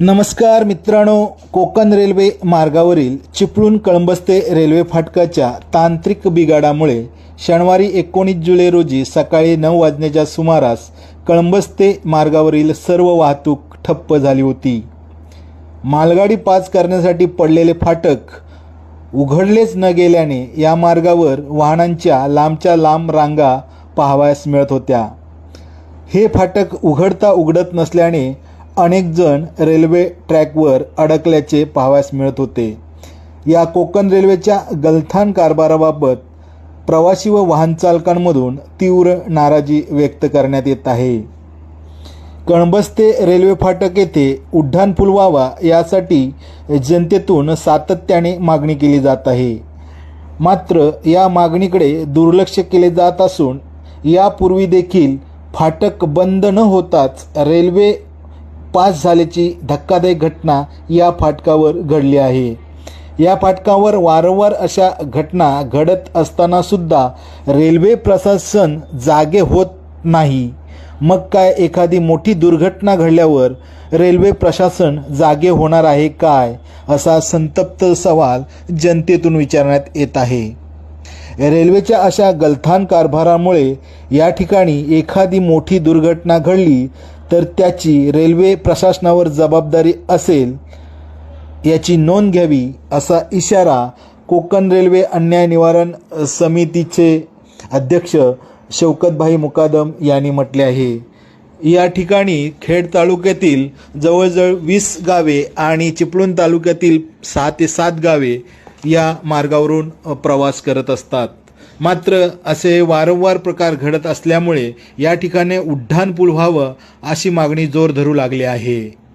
नमस्कार मित्रांनो कोकण रेल्वे मार्गावरील चिपळूण कळंबस्ते रेल्वे फाटकाच्या तांत्रिक बिघाडामुळे शनिवारी एकोणीस जुलै रोजी सकाळी नऊ वाजण्याच्या सुमारास कळंबस्ते मार्गावरील सर्व वाहतूक ठप्प झाली होती. मालगाडी पास करण्यासाठी पडलेले फाटक उघडलेच न गेल्याने या मार्गावर वाहनांच्या लांबच्या लांब रांगा पाहावयास मिळत होत्या. हे फाटक उघडता उघडत नसल्याने अनेक जण रेल्वे ट्रॅकवर अडकल्याचे पाहावयास मिळत होते. या कोकण रेल्वेच्या गलथान कारभाराबाबत प्रवासी व वाहन चालकांमधून तीव्र नाराजी व्यक्त करण्यात येत आहे. कणबस्ते रेल्वे फाटक येथे उड्डाणपूल व्हावा यासाठी जनतेतून सातत्याने मागणी केली जात आहे. मात्र या मागणीकडे दुर्लक्ष केले जात असून यापूर्वी देखील फाटक बंद न होताच रेल्वे पास झाल्याची धक्कादायक घटना या फाटकावर घडली आहे. या फाटकावर वारंवार अशा घटना घडत असताना सुद्धा रेल्वे प्रशासन जागे होत नाही. मग काय एखादी मोठी दुर्घटना घडल्यावर रेल्वे प्रशासन जागे होणार आहे काय? असा संतप्त सवाल जनतेतून विचारण्यात येत आहे. रेल्वेच्या अशा गलथान कारभारामुळे या ठिकाणी एखादी मोठी दुर्घटना घडली तर त्याची रेल्वे प्रशासनावर जबाबदारी असेल याची नोंद घ्यावी असा इशारा कोकण रेल्वे अन्याय निवारण समितीचे अध्यक्ष शौकतभाई मुकादम यांनी म्हटले आहे. या ठिकाणी खेड तालुक्यातील जवळजवळ वीस गावे आणि चिपळूण तालुक्यातील सहा ते सात गावे या मार्गावरून प्रवास करत असतात. मात्र असे वारंवार प्रकार घडत असल्यामुळे या ठिकाणी उड्डाणपूल व्हावं अशी मागणी जोर धरू लागली आहे.